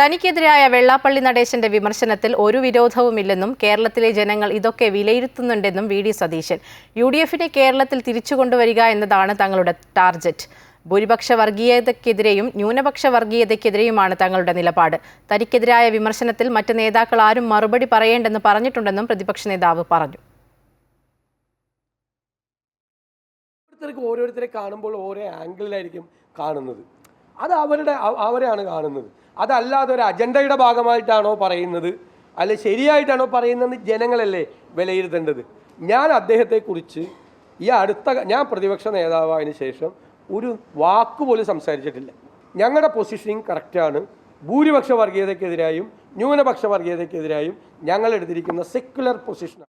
തനിക്കെതിരായ വെള്ളാപ്പള്ളി നടേശന്റെ വിമർശനത്തിൽ ഒരു വിരോധവുമില്ലെന്നും കേരളത്തിലെ ജനങ്ങൾ ഇതൊക്കെ വിലയിരുത്തുന്നുണ്ടെന്നും V D Satheesan. U D എഫിനെ കേരളത്തിൽ തിരിച്ചുകൊണ്ടുവരിക എന്നതാണ് തങ്ങളുടെ ടാർജറ്റ്. ഭൂരിപക്ഷ വർഗീയതയ്ക്കെതിരെയും ന്യൂനപക്ഷ വർഗീയതയ്ക്കെതിരെയുമാണ് തങ്ങളുടെ നിലപാട്. തനിക്കെതിരായ വിമർശനത്തിൽ മറ്റ് നേതാക്കൾ ആരും മറുപടി പറയേണ്ടെന്ന് പറഞ്ഞിട്ടുണ്ടെന്നും പ്രതിപക്ഷ നേതാവ് പറഞ്ഞു. ഓരോരുത്തരെ കാണുമ്പോൾ ഓരോ ആംഗിളിലായിരിക്കും കാണുന്നത്. അത് അവരുടെ അവ- അവരെയാണ് കാണുന്നത്. അതല്ലാതെ ഒരു അജണ്ടയുടെ ഭാഗമായിട്ടാണോ പറയുന്നത്? അല്ലെ ശരിയായിട്ടാണോ പറയുന്നതെന്ന് ജനങ്ങളല്ലേ വിലയിരുത്തേണ്ടത്? ഞാൻ അദ്ദേഹത്തെക്കുറിച്ച് ഈ അടുത്ത ഞാൻ പ്രതിപക്ഷ നേതാവായതിനു ശേഷം ഒരു വാക്കുപോലും സംസാരിച്ചിട്ടില്ല. ഞങ്ങളുടെ പൊസിഷനിങ് കറക്റ്റാണ് ഭൂരിപക്ഷ വർഗീയതയ്ക്കെതിരായും ന്യൂനപക്ഷ വർഗീയതയ്ക്കെതിരായും ഞങ്ങൾ എടുത്തിരിക്കുന്ന സെക്യുലർ പൊസിഷൻ